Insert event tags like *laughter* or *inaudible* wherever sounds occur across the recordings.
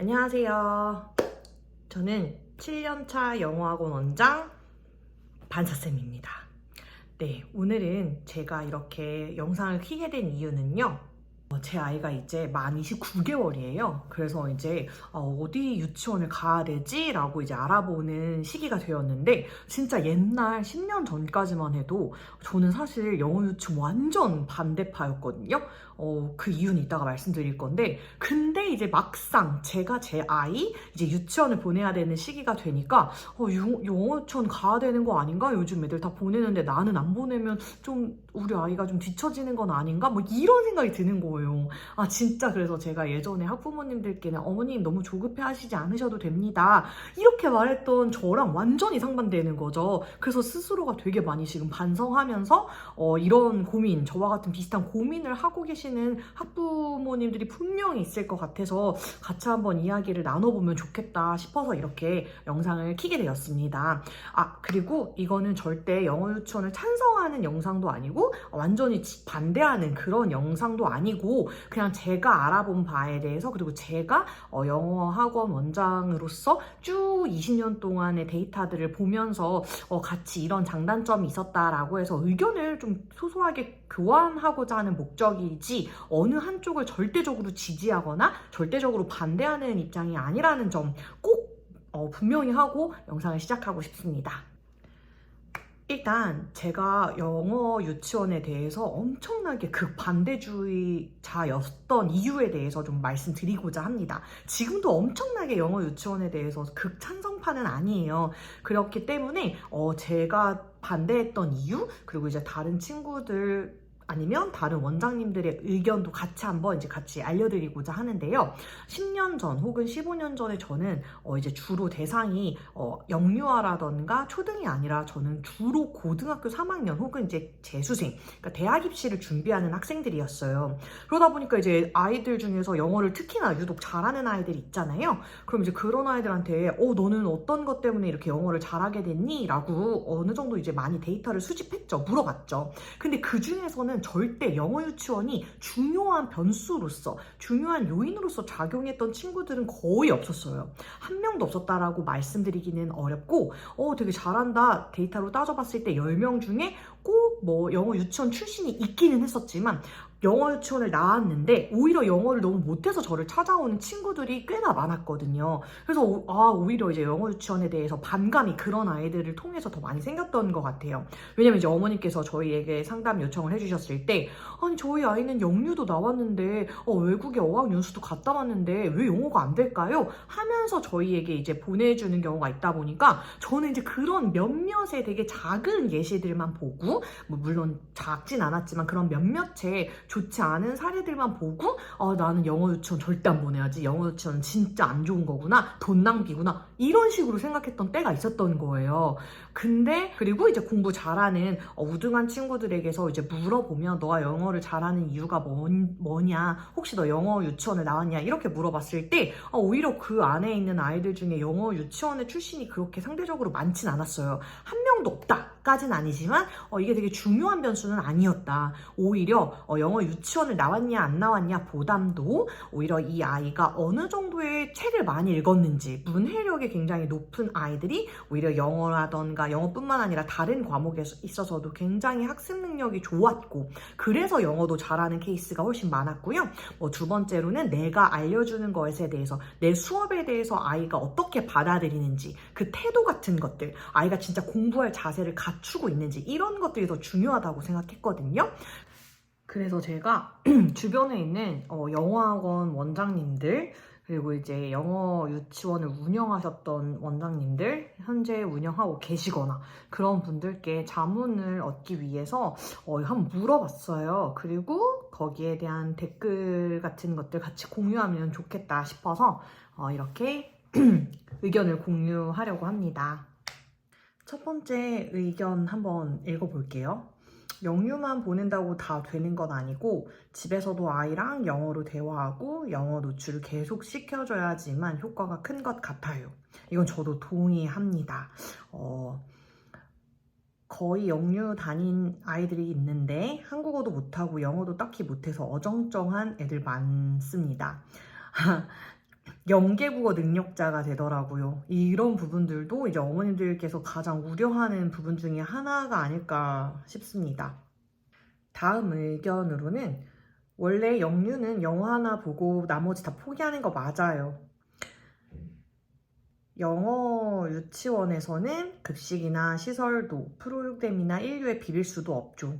안녕하세요. 저는 7년차 영어학원 원장 반사쌤입니다. 네, 오늘은 제가 이렇게 영상을 키게 된 이유는요. 어, 제 아이가 이제 만 29개월이에요. 그래서 이제 어, 어디 유치원을 가야 되지? 라고 이제 알아보는 시기가 되었는데, 진짜 옛날 10년 전까지만 해도 저는 사실 영어 유치원 완전 반대파였거든요. 어, 그 이유는 이따가 말씀드릴 건데, 근데 이제 막상 제가 제 아이 이제 유치원을 보내야 되는 시기가 되니까, 어, 유- 영어 유치원 가야 되는 거 아닌가? 요즘 애들 다 보내는데 나는 안 보내면 좀 우리 아이가 좀 뒤처지는 건 아닌가? 뭐 이런 생각이 드는 거예요. 아, 진짜 그래서 제가 예전에 학부모님들께는 어머님 너무 조급해 하시지 않으셔도 됩니다. 이렇게 말했던 저랑 완전히 상반되는 거죠. 그래서 스스로가 되게 많이 지금 반성하면서 어, 이런 고민, 저와 같은 비슷한 고민을 하고 계 시는 학부모님들이 분명히 있을 것 같아서 같이 한번 이야기를 나눠보면 좋겠다 싶어서 이렇게 영상을 키게 되었습니다. 아, 그리고 이거는 절대 영어 유치원을 찬성하는 영상도 아니고 완전히 지- 반대하는 그런 영상도 아니고 그냥 제가 알아본 바에 대해서 그리고 제가 어, 영어 학원 원장으로서 쭉 20년 동안의 데이터들을 보면서 어, 같이 이런 장단점이 있었다라고 해서 의견을 좀 소소하게 교환하고자 하는 목적이지 어느 한쪽을 절대적으로 지지하거나 절대적으로 반대하는 입장이 아니라는 점꼭 어, 분명히 하고 영상을 시작하고 싶습니다. 일단 제가 영어 유치원에 대해서 엄청나게 극반대주의자였던 이유에 대해서 좀 말씀드리고자 합니다. 지금도 엄청나게 영어 유치원에 대해서 극찬성파는 아니에요. 그렇기 때문에 어, 제가 반대했던 이유 그리고 이제 다른 친구들 아니면 다른 원장님들의 의견도 같이 한번 이제 같이 알려드리고자 하는데요. 10년 전 혹은 15년 전에 저는 어 이제 주로 대상이 어 영유아라던가 초등이 아니라 저는 주로 고등학교 3학년 혹은 이제 재수생, 그러니까 대학 입시를 준비하는 학생들이었어요. 그러다 보니까 이제 아이들 중에서 영어를 특히나 유독 잘하는 아이들이 있잖아요. 그럼 이제 그런 아이들한테 어 너는 어떤 것 때문에 이렇게 영어를 잘하게 됐니? 라고 어느 정도 이제 많이 데이터를 수집했죠. 물어봤죠. 근데 그 중에서는 절대 영어 유치원이 중요한 변수로서 중요한 요인으로서 작용했던 친구들은 거의 없었어요. 한 명도 없었다라고 말씀드리기는 어렵고 어 되게 잘한다 데이터로 따져봤을 때 10명 중에 꼭 뭐 영어 유치원 출신이 있기는 했었지만 영어 유치원을 나왔는데 오히려 영어를 너무 못해서 저를 찾아오는 친구들이 꽤나 많았거든요. 그래서 오, 아 오히려 이제 영어 유치원에 대해서 반감이 그런 아이들을 통해서 더 많이 생겼던 것 같아요. 왜냐면 이제 어머니께서 저희에게 상담 요청을 해주셨을 때 아니 저희 아이는 영유도 나왔는데 어, 외국에 어학 연수도 갔다 왔는데 왜 영어가 안 될까요? 하면서 저희에게 이제 보내주는 경우가 있다 보니까 저는 이제 그런 몇몇의 되게 작은 예시들만 보고 뭐 물론 작진 않았지만 그런 몇몇의 좋지 않은 사례들만 보고 아 나는 영어 유치원 절대 안 보내야지. 영어 유치원은 진짜 안 좋은 거구나. 돈 낭비구나. 이런 식으로 생각했던 때가 있었던 거예요 근데 그리고 이제 공부 잘하는 어, 우등한 친구들에게서 이제 물어보면 너가 영어를 잘하는 이유가 뭔, 뭐냐? 혹시 너 영어 유치원을 나왔냐? 이렇게 물어봤을 때 어, 오히려 그 안에 있는 아이들 중에 영어 유치원의 출신이 그렇게 상대적으로 많진 않았어요. 한 명도 없다 까진 아니지만 어, 이게 되게 중요한 변수는 아니었다. 오히려 어, 영어 유치원을 나왔냐 안 나왔냐 보담도 오히려 이 아이가 어느 정도의 책을 많이 읽었는지 문해력이 굉장히 높은 아이들이 오히려 영어라던가 영어뿐만 아니라 다른 과목에 있어서도 굉장히 학습 능력이 좋았고 그래서 영어도 잘하는 케이스가 훨씬 많았고요. 뭐 두 번째로는 내가 알려주는 것에 대해서 내 수업에 대해서 아이가 어떻게 받아들이는지 그 태도 같은 것들 아이가 진짜 공부할 자세를 갖추고 있는지 이런 것들이 더 중요하다고 생각했거든요. 그래서 제가 *clears throat* 주변에 있는 어, 영어학원 원장님들 그리고 이제 영어 유치원을 운영하셨던 원장님들 현재 운영하고 계시거나 그런 분들께 자문을 얻기 위해서 어, 한번 물어봤어요. 그리고 거기에 대한 댓글 같은 것들 같이 공유하면 좋겠다 싶어서 어, 이렇게 *clears throat* 의견을 공유하려고 합니다. 첫 번째 의견 한번 읽어볼게요. 영유만 보낸다고 다 되는 건 아니고 집에서도 아이랑 영어로 대화하고 영어 노출을 계속 시켜줘야지만 효과가 큰 것 같아요. 이건 저도 동의합니다. 어, 거의 영유 다닌 아이들이 있는데 한국어도 못하고 영어도 딱히 못해서 어정쩡한 애들 많습니다. *laughs* 영계국어 능력자가 되더라고요. 이런 부분들도 이제 어머님들께서 가장 우려하는 부분 중에 하나가 아닐까 싶습니다. 다음 의견으로는 원래 영유는 영어 하나 보고 나머지 다 포기하는 거 맞아요. 영어 유치원에서는 급식이나 시설도 프로그램이나 인류에 비빌 수도 없죠.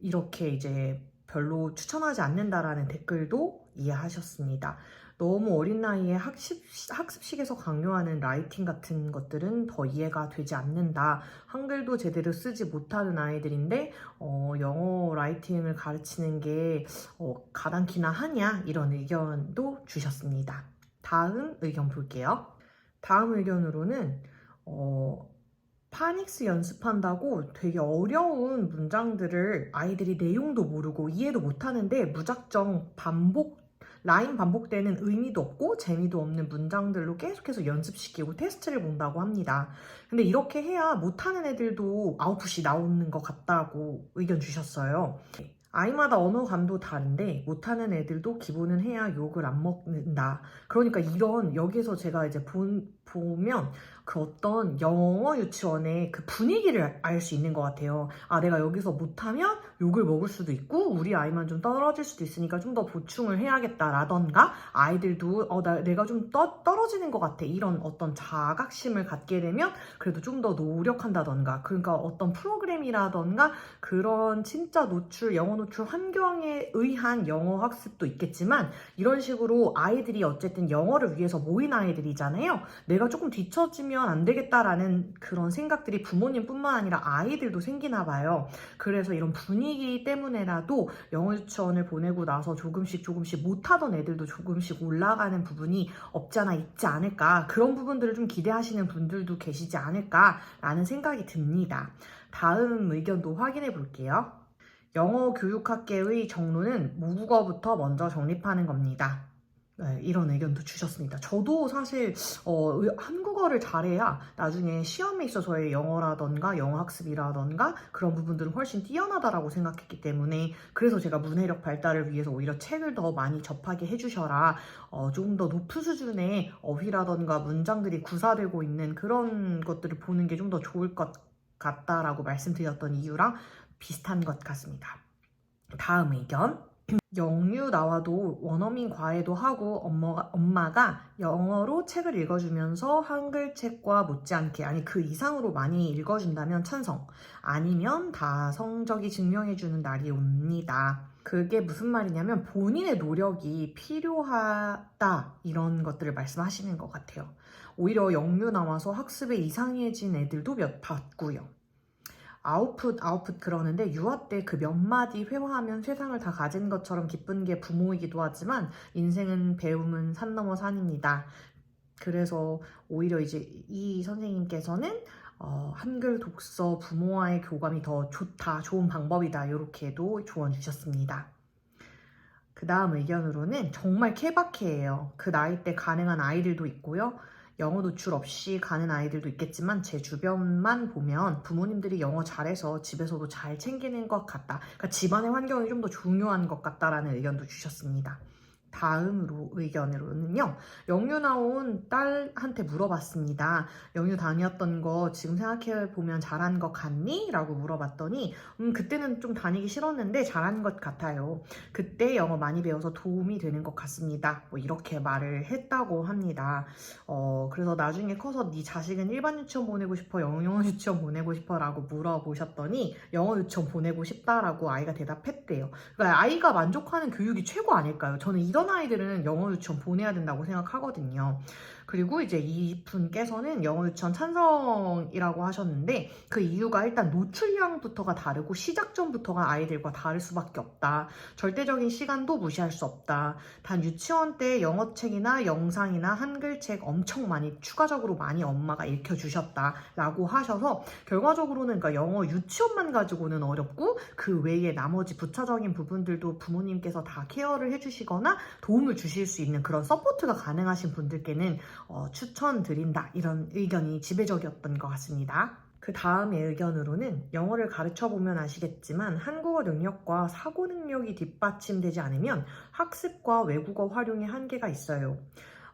이렇게 이제 별로 추천하지 않는다라는 댓글도 이해하셨습니다. 너무 어린 나이에 학습, 학습식에서 강요하는 라이팅 같은 것들은 더 이해가 되지 않는다. 한글도 제대로 쓰지 못하는 아이들인데, 어, 영어 라이팅을 가르치는 게, 어, 가당키나 하냐? 이런 의견도 주셨습니다. 다음 의견 볼게요. 다음 의견으로는, 어, 파닉스 연습한다고 되게 어려운 문장들을 아이들이 내용도 모르고 이해도 못하는데 무작정 반복 라인 반복되는 의미도 없고 재미도 없는 문장들로 계속해서 연습시키고 테스트를 본다고 합니다. 근데 이렇게 해야 못하는 애들도 아웃풋이 나오는 것 같다고 의견 주셨어요. 아이마다 언어감도 다른데 못하는 애들도 기본은 해야 욕을 안 먹는다. 그러니까 이런 여기서 제가 이제 본, 보면 그 어떤 영어 유치원의 그 분위기를 알 수 있는 것 같아요. 아, 내가 여기서 못하면 욕을 먹을 수도 있고, 우리 아이만 좀 떨어질 수도 있으니까 좀 더 보충을 해야겠다라던가, 아이들도, 어, 나, 내가 좀 떠, 떨어지는 것 같아. 이런 어떤 자각심을 갖게 되면, 그래도 좀 더 노력한다던가, 그러니까 어떤 프로그램이라던가, 그런 진짜 노출, 영어 노출 환경에 의한 영어 학습도 있겠지만, 이런 식으로 아이들이 어쨌든 영어를 위해서 모인 아이들이잖아요. 내가 조금 뒤처지면 안 되겠다라는 그런 생각들이 부모님뿐만 아니라 아이들도 생기나 봐요. 그래서 이런 분위기 때문에라도 영어 유치원을 보내고 나서 조금씩 조금씩 못하던 애들도 조금씩 올라가는 부분이 없지 않아 있지 않을까. 그런 부분들을 좀 기대하시는 분들도 계시지 않을까라는 생각이 듭니다. 다음 의견도 확인해 볼게요. 영어 교육학계의 정론은 모국어부터 먼저 정립하는 겁니다. 네, 이런 의견도 주셨습니다. 저도 사실 어, 한국어를 잘해야 나중에 시험에 있어서의 영어라던가 영어 학습이라던가 그런 부분들은 훨씬 뛰어나다라고 생각했기 때문에 그래서 제가 문해력 발달을 위해서 오히려 책을 더 많이 접하게 해주셔라 어, 조금 더 높은 수준의 어휘라던가 문장들이 구사되고 있는 그런 것들을 보는 게 좀 더 좋을 것 같다라고 말씀드렸던 이유랑 비슷한 것 같습니다. 다음 의견. 영유 나와도 원어민 과외도 하고 엄마가, 엄마가 영어로 책을 읽어주면서 한글 책과 못지않게 아니 그 이상으로 많이 읽어준다면 찬성 아니면 다 성적이 증명해주는 날이 옵니다. 그게 무슨 말이냐면 본인의 노력이 필요하다 이런 것들을 말씀하시는 것 같아요. 오히려 영유 나와서 학습에 이상해진 애들도 몇 봤고요. 아웃풋 아웃풋 그러는데 유아 때 그 몇 마디 회화하면 세상을 다 가진 것처럼 기쁜 게 부모이기도 하지만 인생은 배움은 산 넘어 산입니다. 그래서 오히려 이제 이 선생님께서는 어, 한글 독서 부모와의 교감이 더 좋다, 좋은 방법이다 이렇게도 조언 주셨습니다. 그 다음 의견으로는 정말 케바케예요. 그 나이 때 가능한 아이들도 있고요. 영어 노출 없이 가는 아이들도 있겠지만 제 주변만 보면 부모님들이 영어 잘해서 집에서도 잘 챙기는 것 같다. 그러니까 집안의 환경이 좀 더 중요한 것 같다라는 의견도 주셨습니다. 다음으로 의견으로는요. 영유 나온 딸한테 물어봤습니다. 영유 다녔던 거 지금 생각해 보면 잘한 것 같니? 라고 물어봤더니 음 그때는 좀 다니기 싫었는데 잘한 것 같아요. 그때 영어 많이 배워서 도움이 되는 것 같습니다. 뭐 이렇게 말을 했다고 합니다. 어 그래서 나중에 커서 네 자식은 일반 유치원 보내고 싶어 영어 유치원 보내고 싶어 라고 물어보셨더니 영어 유치원 보내고 싶다라고 아이가 대답했대요. 그러니까 아이가 만족하는 교육이 최고 아닐까요? 저는 이런 아이들은 영어 유치원 보내야 된다고 생각하거든요. 그리고 이제 이 분께서는 영어 유치원 찬성이라고 하셨는데 그 이유가 일단 노출량부터가 다르고 시작점부터가 아이들과 다를 수밖에 없다. 절대적인 시간도 무시할 수 없다. 단 유치원 때 영어책이나 영상이나 한글책 엄청 많이 추가적으로 많이 엄마가 읽혀 주셨다라고 하셔서 결과적으로는 그러니까 영어 유치원만 가지고는 어렵고 그 외에 나머지 부차적인 부분들도 부모님께서 다 케어를 해주시거나 도움을 주실 수 있는 그런 서포트가 가능하신 분들께는 어, 추천드린다 이런 의견이 지배적이었던 것 같습니다. 그 다음의 의견으로는 영어를 가르쳐 보면 아시겠지만 한국어 능력과 사고 능력이 뒷받침되지 않으면 학습과 외국어 활용에 한계가 있어요.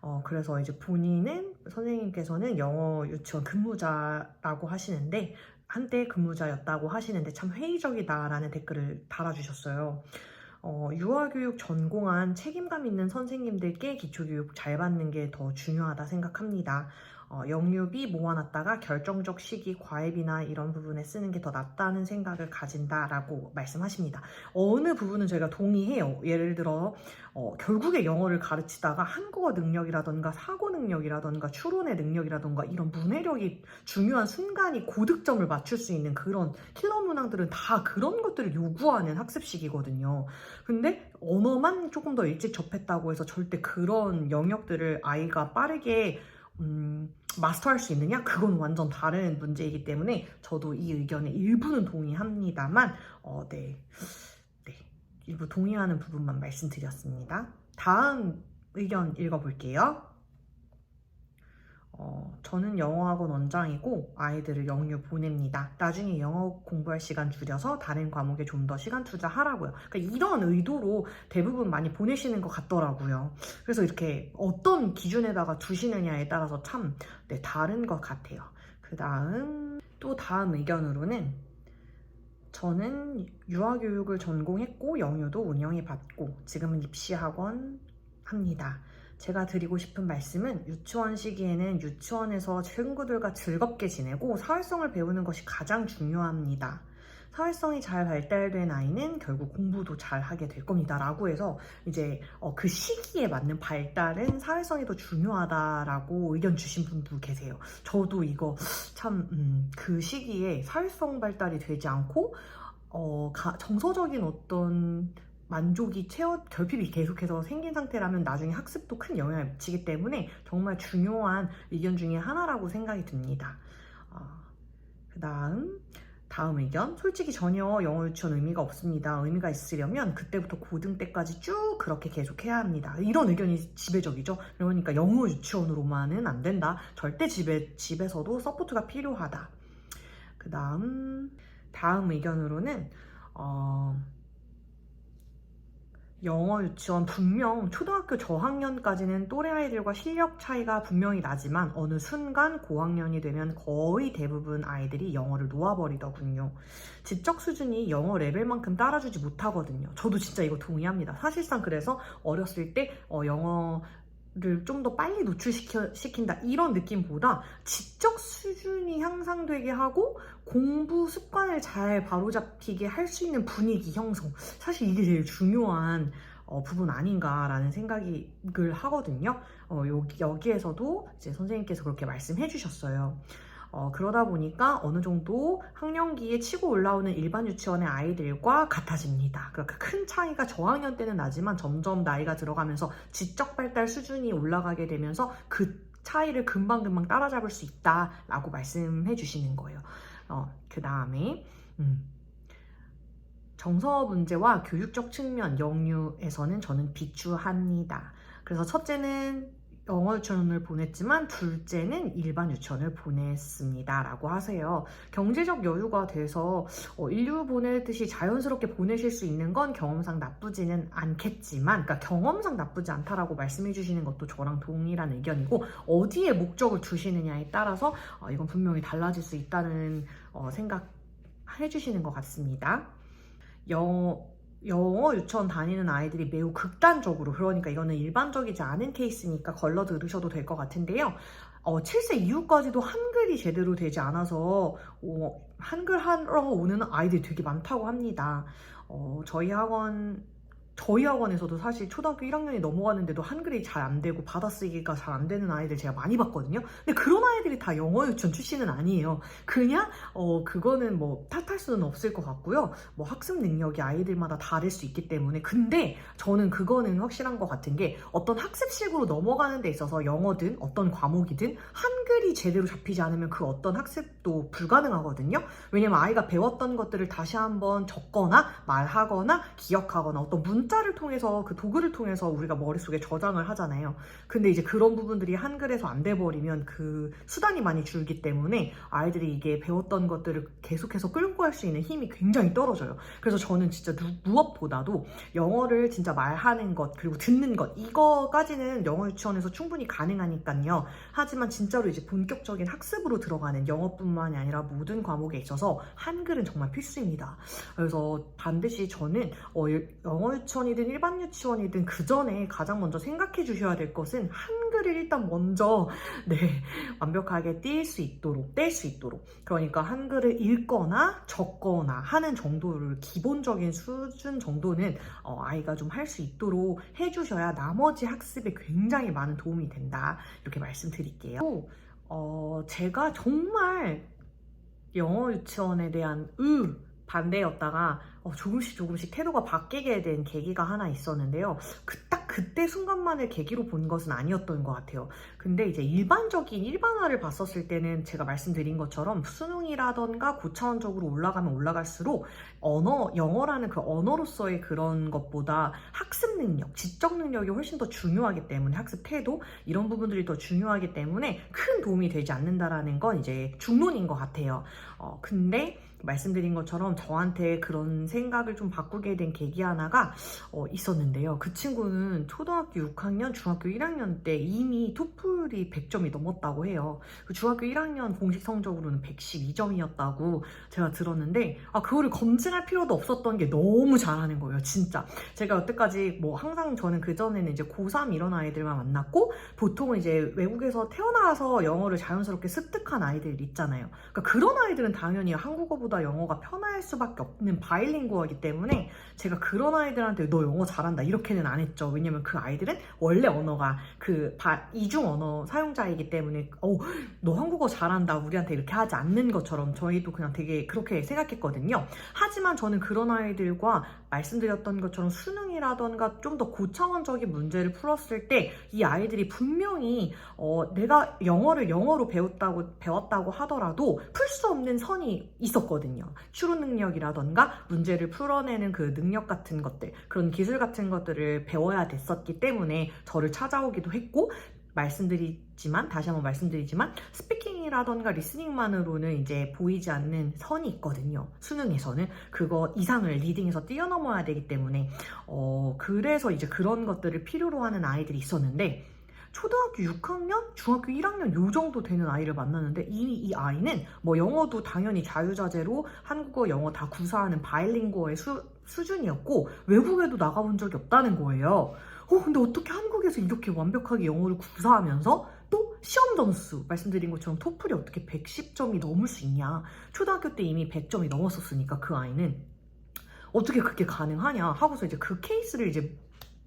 어, 그래서 이제 본인은 선생님께서는 영어 유치원 근무자라고 하시는데 한때 근무자였다고 하시는데 참 회의적이다라는 댓글을 달아주셨어요. 어, 유아교육 전공한 책임감 있는 선생님들께 기초교육 잘 받는 게 더 중요하다 생각합니다. 어, 영유비 모아놨다가 결정적 시기 과외비나 이런 부분에 쓰는 게 더 낫다는 생각을 가진다라고 말씀하십니다. 어느 부분은 저희가 동의해요. 예를 들어 어, 결국에 영어를 가르치다가 한국어 능력이라던가 사고 능력이라던가 추론의 능력이라던가 이런 문해력이 중요한 순간이 고득점을 맞출 수 있는 그런 킬러 문항들은 다 그런 것들을 요구하는 학습식이거든요. 근데 언어만 조금 더 일찍 접했다고 해서 절대 그런 영역들을 아이가 빠르게 음, 마스터할 수 있느냐? 그건 완전 다른 문제이기 때문에 저도 이 의견에 일부는 동의합니다만, 어, 네. 네. 일부 동의하는 부분만 말씀드렸습니다. 다음 의견 읽어볼게요. 어, 저는 영어학원 원장이고 아이들을 영유 보냅니다. 나중에 영어 공부할 시간 줄여서 다른 과목에 좀 더 시간 투자하라고요. 그러니까 이런 의도로 대부분 많이 보내시는 것 같더라고요. 그래서 이렇게 어떤 기준에다가 두시느냐에 따라서 참 네, 다른 것 같아요. 그 다음 또 다음 의견으로는 저는 유아교육을 전공했고 영유도 운영해 봤고 지금은 입시학원 합니다. 제가 드리고 싶은 말씀은 유치원 시기에는 유치원에서 친구들과 즐겁게 지내고 사회성을 배우는 것이 가장 중요합니다. 사회성이 잘 발달된 아이는 결국 공부도 잘 하게 될 겁니다. 라고 해서 이제 어, 그 시기에 맞는 발달은 사회성이 더 중요하다라고 의견 주신 분도 계세요. 저도 이거 참, 음, 그 시기에 사회성 발달이 되지 않고, 어, 가- 정서적인 어떤 만족이 채워 결핍이 계속해서 생긴 상태라면 나중에 학습도 큰 영향을 미치기 때문에 정말 중요한 의견 중에 하나라고 생각이 듭니다. 그 다음 다음 의견 솔직히 전혀 영어 유치원 의미가 없습니다. 의미가 있으려면 그때부터 고등 때까지 쭉 그렇게 계속해야 합니다. 이런 의견이 지배적이죠. 그러니까 영어 유치원으로만은 안 된다. 절대 집에 집에서도 서포트가 필요하다. 그 다음 다음 의견으로는 어, 영어 유치원 분명 초등학교 저학년까지는 또래 아이들과 실력 차이가 분명히 나지만 어느 순간 고학년이 되면 거의 대부분 아이들이 영어를 놓아버리더군요. 지적 수준이 영어 레벨만큼 따라주지 못하거든요. 저도 진짜 이거 동의합니다. 사실상 그래서 어렸을 때 어, 영어 를 좀 더 빨리 노출시킨다 이런 느낌보다 지적 수준이 향상되게 하고 공부 습관을 잘 바로잡히게 할 수 있는 분위기 형성 사실 이게 제일 중요한 어, 부분 아닌가라는 생각을 하거든요. 어, 여기, 여기에서도 이제 선생님께서 그렇게 말씀해 주셨어요. 어, 그러다 보니까 어느 정도 학령기에 치고 올라오는 일반 유치원의 아이들과 같아집니다. 그러니까 큰 차이가 저학년 때는 나지만 점점 나이가 들어가면서 지적 발달 수준이 올라가게 되면서 그 차이를 금방금방 따라잡을 수 있다라고 말씀해 주시는 거예요. 어, 그 다음에, 음. 정서 문제와 교육적 측면 영유에서는 저는 비추합니다. 그래서 첫째는 영어 유치원을 보냈지만 둘째는 일반 유치원을 보냈습니다. 라고 하세요. 경제적 여유가 돼서 어, 인류 보내듯이 자연스럽게 보내실 수 있는 건 경험상 나쁘지는 않겠지만, 그러니까 경험상 나쁘지 않다라고 말씀해 주시는 것도 저랑 동일한 의견이고, 어디에 목적을 두시느냐에 따라서 어, 이건 분명히 달라질 수 있다는 어, 생각 해주시는 것 같습니다. 영어, 영어 유치원 다니는 아이들이 매우 극단적으로 그러니까 이거는 일반적이지 않은 케이스니까 걸러 들으셔도 될 것 같은데요. 어, 7세 이후까지도 한글이 제대로 되지 않아서 어, 한글 하러 오는 아이들이 되게 많다고 합니다. 어, 저희 학원 저희 학원에서도 사실 초등학교 1학년이 넘어가는데도 한글이 잘 안 되고 받아쓰기가 잘 안 되는 아이들 제가 많이 봤거든요. 근데 그런 아이들이 다 영어 유치원 출신은 아니에요. 그냥 어 그거는 뭐 탓할 수는 없을 것 같고요. 뭐 학습 능력이 아이들마다 다를 수 있기 때문에 근데 저는 그거는 확실한 것 같은 게 어떤 학습식으로 넘어가는 데 있어서 영어든 어떤 과목이든 한글이 제대로 잡히지 않으면 그 어떤 학습도 불가능하거든요. 왜냐면 아이가 배웠던 것들을 다시 한번 적거나 말하거나 기억하거나 어떤 문 문자를 통해서 그 도구를 통해서 우리가 머릿속에 저장을 하잖아요. 근데 이제 그런 부분들이 한글에서 안 돼버리면 그 수단이 많이 줄기 때문에 아이들이 이게 배웠던 것들을 계속해서 끌고 갈 수 있는 힘이 굉장히 떨어져요. 그래서 저는 진짜 누- 무엇보다도 영어를 진짜 말하는 것 그리고 듣는 것 이거까지는 영어 유치원에서 충분히 가능하니까요. 하지만 진짜로 이제 본격적인 학습으로 들어가는 영어뿐만이 아니라 모든 과목에 있어서 한글은 정말 필수입니다. 그래서 반드시 저는 어, 영어 유치원 이든 일반 유치원이든 그 전에 가장 먼저 생각해 주셔야 될 것은 한글을 일단 먼저 네 완벽하게 띄울 수 있도록 뗄 수 있도록 그러니까 한글을 읽거나 적거나 하는 정도를 기본적인 수준 정도는 어, 아이가 좀 할 수 있도록 해주셔야 나머지 학습에 굉장히 많은 도움이 된다 이렇게 말씀드릴게요. 또, 어, 제가 정말 영어 유치원에 대한 으 반대였다가 어, 조금씩 조금씩 태도가 바뀌게 된 계기가 하나 있었는데요. 그, 딱 그때 순간만을 계기로 본 것은 아니었던 것 같아요. 근데 이제 일반적인 일반화를 봤었을 때는 제가 말씀드린 것처럼 수능이라던가 고차원적으로 올라가면 올라갈수록 언어, 영어라는 그 언어로서의 그런 것보다 학습 능력, 지적 능력이 훨씬 더 중요하기 때문에 학습 태도 이런 부분들이 더 중요하기 때문에 큰 도움이 되지 않는다라는 건 이제 중론인 것 같아요. 어, 근데 말씀드린 것처럼 저한테 그런 생각을 좀 바꾸게 된 계기 하나가 어, 있었는데요. 그 친구는 초등학교 6학년, 중학교 1학년 때 이미 토플이 100점이 넘었다고 해요. 그 중학교 1학년 공식 성적으로는 112점이었다고 제가 들었는데 아 그거를 검증할 필요도 없었던 게 너무 잘하는 거예요. 진짜. 제가 여태까지 뭐 항상 저는 그 전에는 이제 고3 이런 아이들만 만났고 보통은 이제 외국에서 태어나서 영어를 자연스럽게 습득한 아이들 있잖아요. 그러니까 그런 아이들은 당연히 한국어보다 영어가 편할 수밖에 없는 바일링구어이기 때문에 제가 그런 아이들한테 너 영어 잘한다 이렇게는 안 했죠. 왜냐면 그 아이들은 원래 언어가 그 바- 이중 언어 사용자이기 때문에 어, 너 한국어 잘한다 우리한테 이렇게 하지 않는 것처럼 저희도 그냥 되게 그렇게 생각했거든요. 하지만 저는 그런 아이들과 말씀드렸던 것처럼 수능이라던가 좀 더 고차원적인 문제를 풀었을 때 이 아이들이 분명히 어, 내가 영어를 영어로 배웠다고 배웠다고 하더라도 풀 수 없는 선이 있었거든요. 추론 능력이라던가 문제를 풀어내는 그 능력 같은 것들, 그런 기술 같은 것들을 배워야 됐었기 때문에 저를 찾아오기도 했고 말씀드리지만 다시 한번 말씀드리지만 스피킹이라던가 리스닝만으로는 이제 보이지 않는 선이 있거든요. 수능에서는 그거 이상을 리딩에서 뛰어넘어야 되기 때문에 어 그래서 이제 그런 것들을 필요로 하는 아이들이 있었는데 초등학교 6학년, 중학교 1학년 요 정도 되는 아이를 만났는데 이미 이 아이는 뭐 영어도 당연히 자유자재로 한국어, 영어 다 구사하는 바일링구어의 수, 수준이었고 외국에도 나가본 적이 없다는 거예요. 어, 근데 어떻게 한국에서 이렇게 완벽하게 영어를 구사하면서 또 시험 점수 말씀드린 것처럼 토플이 어떻게 110점이 넘을 수 있냐. 초등학교 때 이미 100점이 넘었었으니까 그 아이는 어떻게 그렇게 가능하냐 하고서 이제 그 케이스를 이제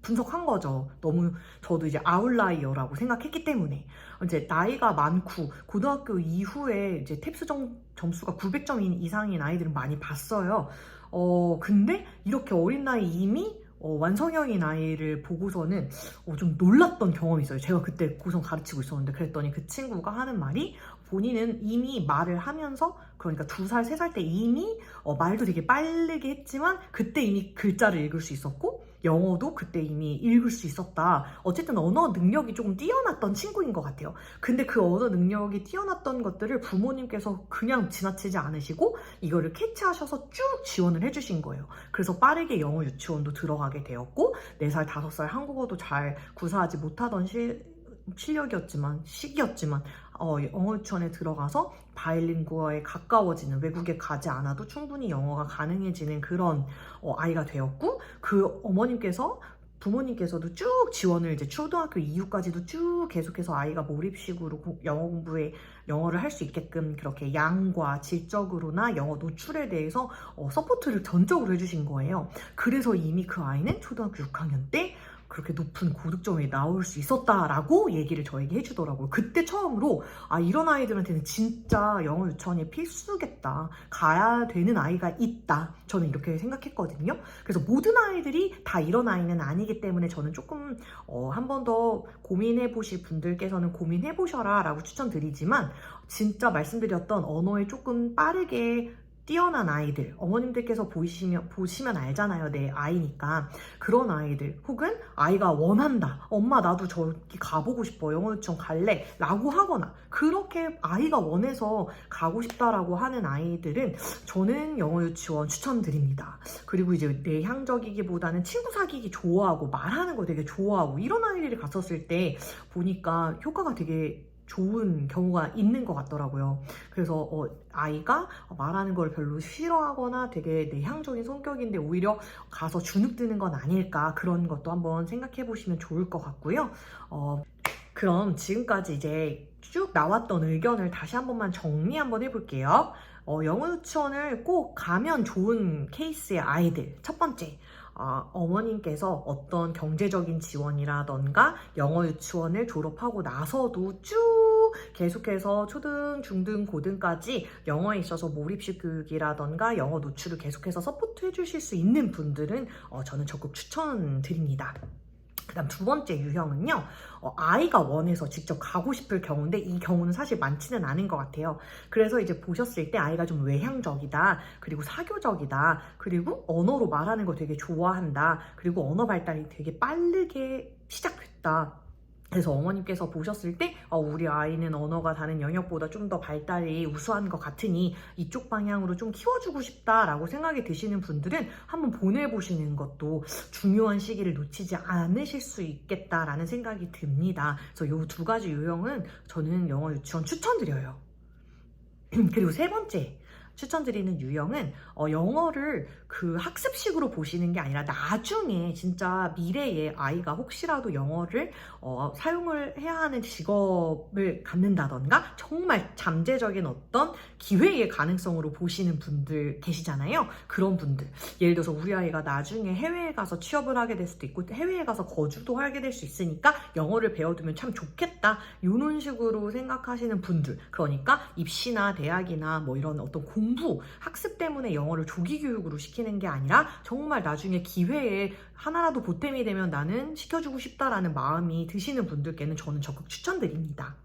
분석한 거죠. 너무 저도 이제 아웃라이어라고 생각했기 때문에 이제 나이가 많고 고등학교 이후에 이제 탭스 점, 점수가 900점 이상인 아이들은 많이 봤어요. 어 근데 이렇게 어린 나이 이미 어, 완성형인 아이를 보고서는 어, 좀 놀랐던 경험이 있어요. 제가 그때 고성 가르치고 있었는데 그랬더니 그 친구가 하는 말이 본인은 이미 말을 하면서 그러니까 두 살, 세 살 때 이미 어, 말도 되게 빠르게 했지만 그때 이미 글자를 읽을 수 있었고 영어도 그때 이미 읽을 수 있었다. 어쨌든 언어 능력이 조금 뛰어났던 친구인 것 같아요. 근데 그 언어 능력이 뛰어났던 것들을 부모님께서 그냥 지나치지 않으시고 이거를 캐치하셔서 쭉 지원을 해주신 거예요. 그래서 빠르게 영어 유치원도 들어가게 되었고 4살, 5살 한국어도 잘 구사하지 못하던 실, 실력이었지만 시기였지만 어, 영어 유치원에 들어가서 바일링구어에 가까워지는 외국에 가지 않아도 충분히 영어가 가능해지는 그런 어, 아이가 되었고 그 어머님께서 부모님께서도 쭉 지원을 이제 초등학교 이후까지도 쭉 계속해서 아이가 몰입식으로 고- 영어 공부에 영어를 할 수 있게끔 그렇게 양과 질적으로나 영어 노출에 대해서 어, 서포트를 전적으로 해주신 거예요. 그래서 이미 그 아이는 초등학교 6학년 때 그렇게 높은 고득점이 나올 수 있었다라고 얘기를 저에게 해주더라고요. 그때 처음으로 아 이런 아이들한테는 진짜 영어 유치원이 필수겠다. 가야 되는 아이가 있다. 저는 이렇게 생각했거든요. 그래서 모든 아이들이 다 이런 아이는 아니기 때문에 저는 조금 어, 한 번 더 고민해 보실 분들께서는 고민해 보셔라라고 추천드리지만 진짜 말씀드렸던 언어에 조금 빠르게 뛰어난 아이들, 어머님들께서 보시면, 보시면 알잖아요. 내 아이니까. 그런 아이들, 혹은 아이가 원한다. 엄마, 나도 저기 가보고 싶어. 영어 유치원 갈래. 라고 하거나, 그렇게 아이가 원해서 가고 싶다라고 하는 아이들은 저는 영어 유치원 추천드립니다. 그리고 이제 내향적이기보다는 친구 사귀기 좋아하고, 말하는 거 되게 좋아하고, 이런 아이들이 갔었을 때 보니까 효과가 되게 좋은 경우가 있는 것 같더라고요. 그래서 어, 아이가 말하는 걸 별로 싫어하거나 되게 내향적인 성격인데 오히려 가서 주눅드는 건 아닐까 그런 것도 한번 생각해 보시면 좋을 것 같고요. 어, 그럼 지금까지 이제 쭉 나왔던 의견을 다시 한 번만 정리 한번 해볼게요. 어, 영어 유치원을 꼭 가면 좋은 케이스의 아이들. 첫 번째, 어, 어머님께서 어떤 경제적인 지원이라던가 영어 유치원을 졸업하고 나서도 쭉 계속해서 초등, 중등, 고등까지 영어에 있어서 몰입식 교육이라던가 영어 노출을 계속해서 서포트 해주실 수 있는 분들은 어, 저는 적극 추천드립니다. 그 다음 두 번째 유형은요, 어, 아이가 원해서 직접 가고 싶을 경우인데 이 경우는 사실 많지는 않은 것 같아요. 그래서 이제 보셨을 때 아이가 좀 외향적이다, 그리고 사교적이다, 그리고 언어로 말하는 거 되게 좋아한다, 그리고 언어 발달이 되게 빠르게 시작됐다. 그래서 어머님께서 보셨을 때 어, 우리 아이는 언어가 다른 영역보다 좀 더 발달이 우수한 것 같으니 이쪽 방향으로 좀 키워주고 싶다라고 생각이 드시는 분들은 한번 보내보시는 것도 중요한 시기를 놓치지 않으실 수 있겠다라는 생각이 듭니다. 그래서 이 두 가지 유형은 저는 영어 유치원 추천드려요. *clears throat* 그리고 세 번째 추천드리는 유형은 어, 영어를 그 학습식으로 보시는 게 아니라 나중에 진짜 미래에 아이가 혹시라도 영어를 어, 사용을 해야 하는 직업을 갖는다던가 정말 잠재적인 어떤 기회의 가능성으로 보시는 분들 계시잖아요. 그런 분들. 예를 들어서 우리 아이가 나중에 해외에 가서 취업을 하게 될 수도 있고 해외에 가서 거주도 하게 될 수 있으니까 영어를 배워두면 참 좋겠다. 이런 식으로 생각하시는 분들. 그러니까 입시나 대학이나 뭐 이런 어떤 공 부, 학습 때문에 영어를 조기 교육으로 시키는 게 아니라 정말 나중에 기회에 하나라도 보탬이 되면 나는 시켜주고 싶다라는 마음이 드시는 분들께는 저는 적극 추천드립니다.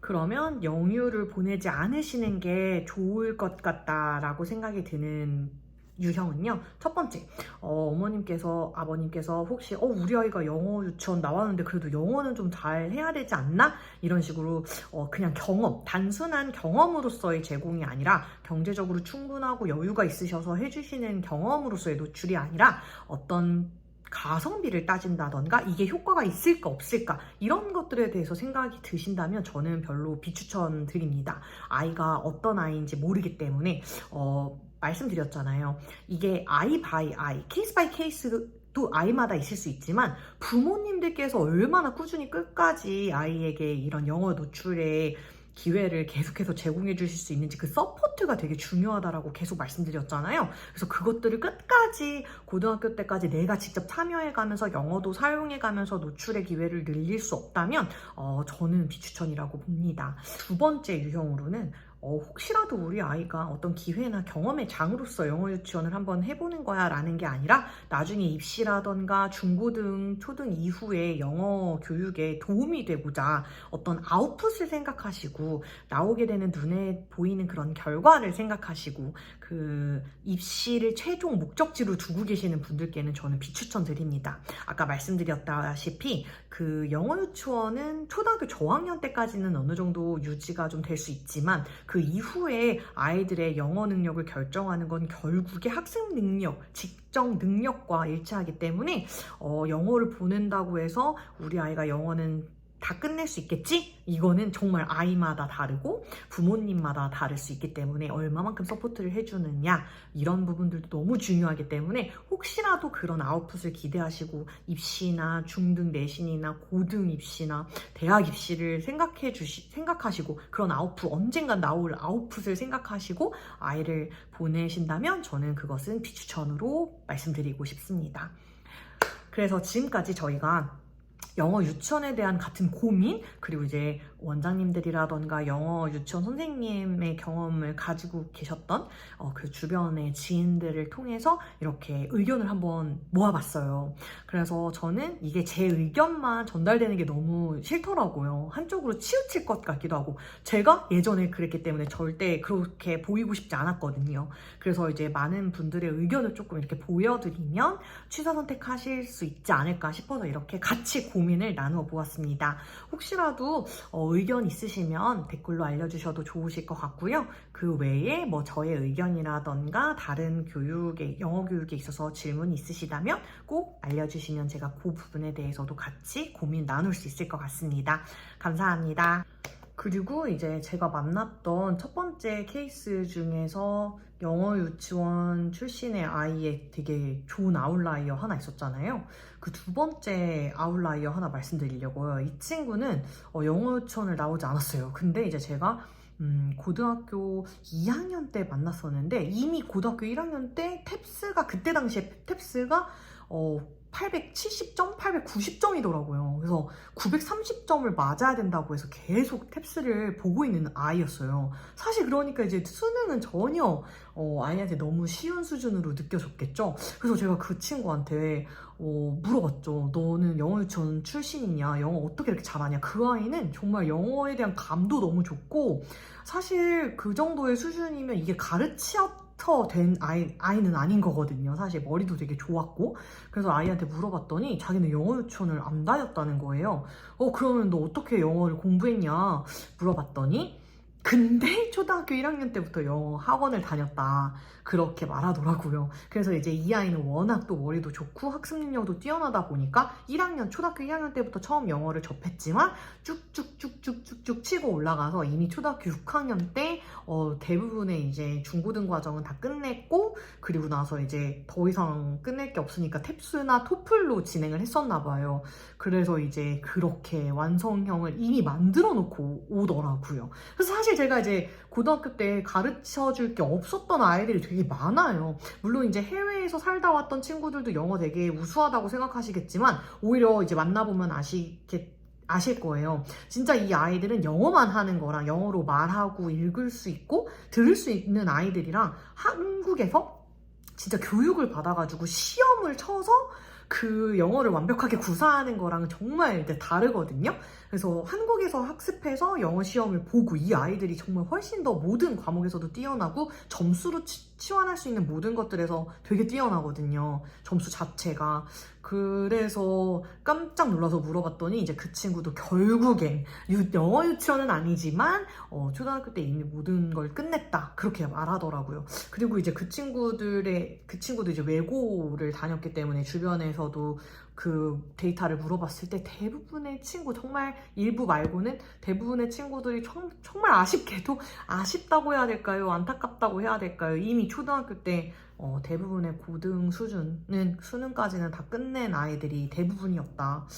그러면 영유를 보내지 않으시는 게 좋을 것 같다라고 생각이 드는 유형은요. 첫 번째, 어, 머님께서 아버님께서 혹시 어, 우리 아이가 영어 유치원 나왔는데 그래도 영어는 좀 잘 해야 되지 않나? 이런 식으로 어, 그냥 경험, 단순한 경험으로서의 제공이 아니라 경제적으로 충분하고 여유가 있으셔서 해주시는 경험으로서의 노출이 아니라 어떤 가성비를 따진다던가 이게 효과가 있을까 없을까 이런 것들에 대해서 생각이 드신다면 저는 별로 비추천 드립니다. 아이가 어떤 아이인지 모르기 때문에 어, 말씀드렸잖아요. 이게 아이 바이 아이, 케이스 바이 케이스도 아이마다 있을 수 있지만 부모님들께서 얼마나 꾸준히 끝까지 아이에게 이런 영어 노출에 기회를 계속해서 제공해 주실 수 있는지 그 서포트가 되게 중요하다라고 계속 말씀드렸잖아요. 그래서 그것들을 끝까지 고등학교 때까지 내가 직접 참여해 가면서 영어도 사용해 가면서 노출의 기회를 늘릴 수 없다면 어, 저는 비추천이라고 봅니다. 두 번째 유형으로는 어, 혹시라도 우리 아이가 어떤 기회나 경험의 장으로서 영어 유치원을 한번 해보는 거야 라는 게 아니라 나중에 입시라던가 중고등, 초등 이후에 영어 교육에 도움이 되고자 어떤 아웃풋을 생각하시고 나오게 되는 눈에 보이는 그런 결과를 생각하시고 그 입시를 최종 목적지로 두고 계시는 분들께는 저는 비추천 드립니다. 아까 말씀드렸다시피 그 영어 유치원은 초등학교 저학년 때까지는 어느 정도 유지가 좀 될 수 있지만 그 이후에 아이들의 영어 능력을 결정하는 건 결국에 학습 능력, 직정 능력과 일치하기 때문에 어, 영어를 보낸다고 해서 우리 아이가 영어는 다 끝낼 수 있겠지? 이거는 정말 아이마다 다르고 부모님마다 다를 수 있기 때문에 얼마만큼 서포트를 해주느냐 이런 부분들도 너무 중요하기 때문에 혹시라도 그런 아웃풋을 기대하시고 입시나 중등 내신이나 고등 입시나 대학 입시를 생각해 주시 생각하시고 그런 아웃풋 언젠간 나올 아웃풋을 생각하시고 아이를 보내신다면 저는 그것은 비추천으로 말씀드리고 싶습니다. 그래서 지금까지 저희가 영어 유치원에 대한 같은 고민 그리고 이제 원장님들이라던가 영어 유치원 선생님의 경험을 가지고 계셨던 어, 그 주변의 지인들을 통해서 이렇게 의견을 한번 모아봤어요. 그래서 저는 이게 제 의견만 전달되는 게 너무 싫더라고요. 한쪽으로 치우칠 것 같기도 하고 제가 예전에 그랬기 때문에 절대 그렇게 보이고 싶지 않았거든요. 그래서 이제 많은 분들의 의견을 조금 이렇게 보여드리면 취사 선택하실 수 있지 않을까 싶어서 이렇게 같이 고민을 나누어 보았습니다. 혹시라도 어, 의견 있으시면 댓글로 알려주셔도 좋으실 것 같고요. 그 외에 뭐 저의 의견이라던가 다른 교육에 영어 교육에 있어서 질문이 있으시다면 꼭 알려주시면 제가 그 부분에 대해서도 같이 고민 나눌 수 있을 것 같습니다. 감사합니다. 그리고 이제 제가 만났던 첫 번째 케이스 중에서 영어 유치원 출신의 아이의 되게 좋은 아웃라이어 하나 있었잖아요. 그 두 번째 아웃라이어 하나 말씀드리려고요. 이 친구는 어, 영어 유치원을 나오지 않았어요. 근데 이제 제가 음, 고등학교 2학년 때 만났었는데 이미 고등학교 1학년 때 탭스가 그때 당시에 탭스가 어, 870점, 890점이더라고요. 그래서 930점을 맞아야 된다고 해서 계속 탭스를 보고 있는 아이였어요. 사실 그러니까 이제 수능은 전혀 어, 아이한테 너무 쉬운 수준으로 느껴졌겠죠. 그래서 제가 그 친구한테 어, 물어봤죠. 너는 영어 유치원 출신이냐? 영어 어떻게 이렇게 잘하냐? 그 아이는 정말 영어에 대한 감도 너무 좋고 사실 그 정도의 수준이면 이게 가르치었 된 아이, 아이는 아닌 거거든요. 사실 머리도 되게 좋았고. 그래서 아이한테 물어봤더니 자기는 영어 유치원을 안 다녔다는 거예요. 어, 그러면 너 어떻게 영어를 공부했냐? 물어봤더니 근데 초등학교 1학년 때부터 영어 학원을 다녔다. 그렇게 말하더라고요. 그래서 이제 이 아이는 워낙 또 머리도 좋고 학습 능력도 뛰어나다 보니까 1학년, 초등학교 1학년 때부터 처음 영어를 접했지만 쭉쭉쭉쭉쭉쭉 치고 올라가서 이미 초등학교 6학년 때 어, 대부분의 이제 중고등 과정은 다 끝냈고 그리고 나서 이제 더 이상 끝낼 게 없으니까 탭스나 토플로 진행을 했었나 봐요. 그래서 이제 그렇게 완성형을 이미 만들어 놓고 오더라고요. 그래서 사실 제가 이제 고등학교 때 가르쳐 줄 게 없었던 아이들이 되게 많아요. 물론 이제 해외에서 살다 왔던 친구들도 영어 되게 우수하다고 생각하시겠지만 오히려 이제 만나보면 아시겠 아실 거예요. 진짜 이 아이들은 영어만 하는 거랑 영어로 말하고 읽을 수 있고 들을 수 있는 아이들이랑 한국에서 진짜 교육을 받아가지고 시험을 쳐서 그 영어를 완벽하게 구사하는 거랑은 정말 이제 다르거든요. 그래서 한국에서 학습해서 영어 시험을 보고 이 아이들이 정말 훨씬 더 모든 과목에서도 뛰어나고 점수로 치, 치환할 수 있는 모든 것들에서 되게 뛰어나거든요. 점수 자체가. 그래서 깜짝 놀라서 물어봤더니 이제 그 친구도 결국엔 유, 영어 유치원은 아니지만 어, 초등학교 때 이미 모든 걸 끝냈다 그렇게 말하더라고요. 그리고 이제 그 친구들의 그 친구도 이제 외고를 다녔기 때문에 주변에서도 그 데이터를 물어봤을 때 대부분의 친구 정말 일부 말고는 대부분의 친구들이 정, 정말 아쉽게도 *laughs* 아쉽다고 해야 될까요? 안타깝다고 해야 될까요? 이미 초등학교 때 어, 대부분의 고등 수준은 수능까지는 다 끝낸 아이들이 대부분이었다.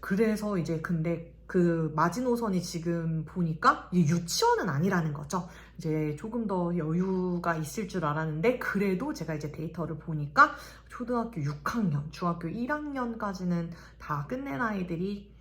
그래서 이제 근데 그 마지노선이 지금 보니까 유치원은 아니라는 거죠. 이제 조금 더 여유가 있을 줄 알았는데 그래도 제가 이제 데이터를 보니까 초등학교 6학년, 중학교 1학년까지는 다 끝낸 아이들이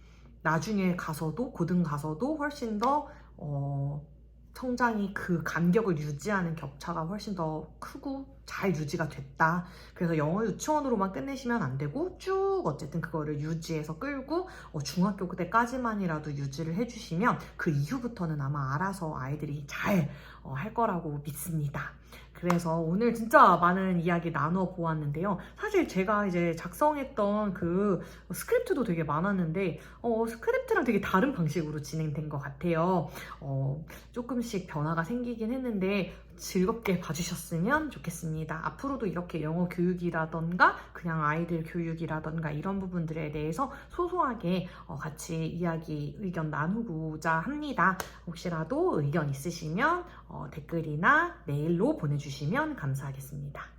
나중에 가서도 고등 가서도 훨씬 더 어, 성장이 그 간격을 유지하는 격차가 훨씬 더 크고 잘 유지가 됐다. 그래서 영어 유치원으로만 끝내시면 안 되고 쭉 어쨌든 그거를 유지해서 끌고 어, 중학교 때까지만이라도 유지를 해주시면 그 이후부터는 아마 알아서 아이들이 잘할 어, 거라고 믿습니다. 그래서 오늘 진짜 많은 이야기 나눠 보았는데요. 사실 제가 이제 작성했던 그 스크립트도 되게 많았는데, 어, 스크립트랑 되게 다른 방식으로 진행된 것 같아요. 어, 조금씩 변화가 생기긴 했는데, 즐겁게 봐주셨으면 좋겠습니다. 앞으로도 이렇게 영어 교육이라던가 그냥 아이들 교육이라던가 이런 부분들에 대해서 소소하게 어, 같이 이야기, 의견 나누고자 합니다. 혹시라도 의견 있으시면 어, 댓글이나 메일로 보내주시면 감사하겠습니다.